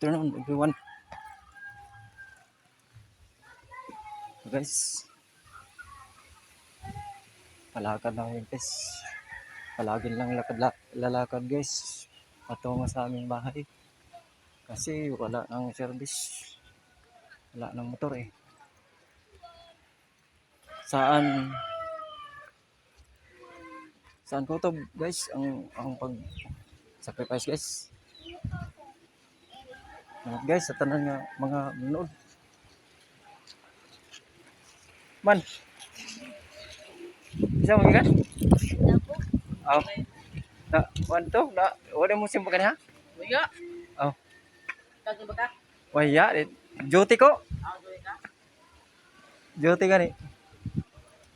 afternoon everyone. Guys. Palakad lang yun guys. Palagin lang lakad la, lalakad guys. Patungo sa aming bahay. Kasi wala nang service. Wala nang motor eh. Saan Saan ko to guys ang ang pag sacrifice guys. Salamat guys sa tanan nga mga manood. Man. Bisa mo gikan? Aw. Na, wan to, na, wala mo simpa ha? Waya. Aw. Kagin ba ka? Waya, eh. Duty ko. Ah, doy ka. Duty gani.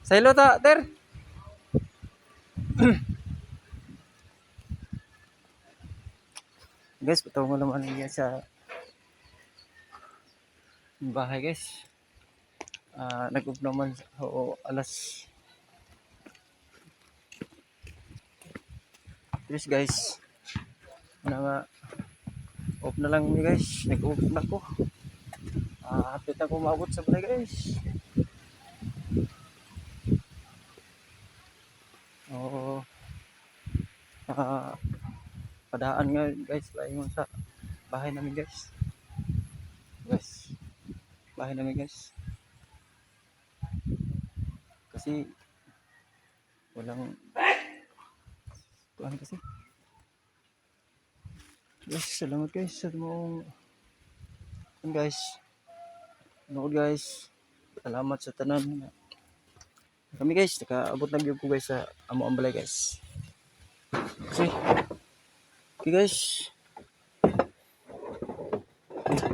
Sa ilo ta, ter. guys, patungo naman niya sa bahay guys. Ah, nag-up naman o alas Yes guys. Ano nga off na lang guys. Nag-off na ko. Ah, hapit na ko maabot sa balay guys. Oo. Ah, padaan nga guys. Layo sa bahay namin guys. Guys. Bahay namin guys. Kasi walang kuhan kasi. Guys, salamat guys sa mong Yan, guys. Nood guys. Salamat sa tanan. Kami guys, nakaabot na gyud ko guys sa amo ang balay guys. Okay. Okay guys. Okay.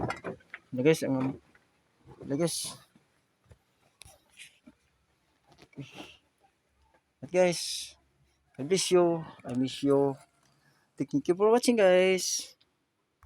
guys, ang Okay. At guys, God bless you. I miss you. Thank you for watching guys.